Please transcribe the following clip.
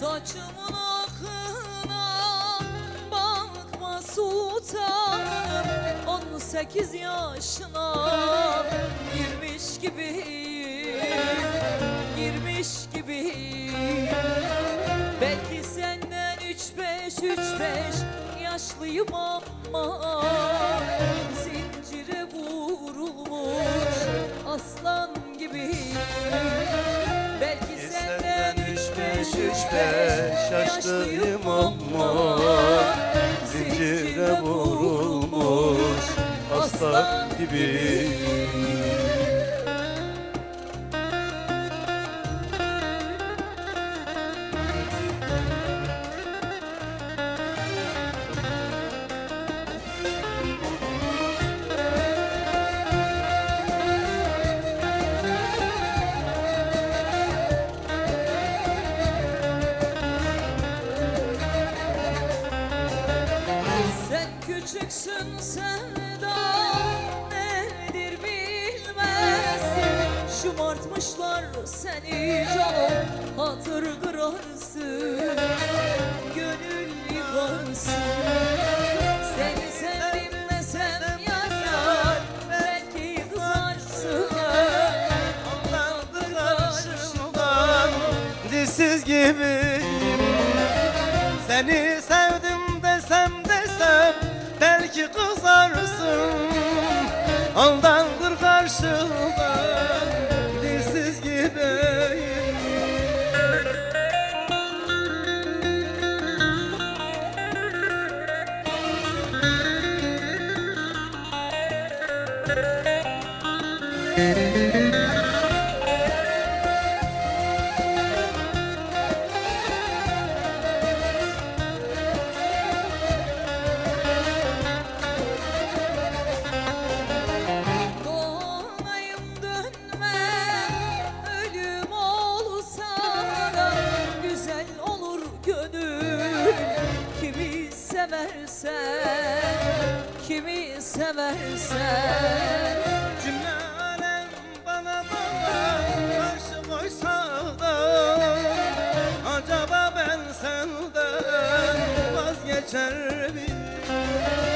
Saçımın akına bakma sultanım. 18 yaşına girmiş gibi Girmiş gibi Belki senden üç beş üç beş yaşlıyım ama beş yaşlıyım ama Zincire vurulmuş aslan gibi küçüksün sevda nedir bilmezsin. Şımartmışlar seni canım hatır kırarsın. Gönül yıkarsın. Seni sevdim desem yanar belki kızarsın. Allah'ın karşımdan. Dizsiz gibi Seni sevdim Belki kızarsın Aldandır karşımda Dilsiz Doğmayım seversen Kimi seversen Cümle alem bana bana karşı koysa da Acaba ben senden vazgeçer miyim?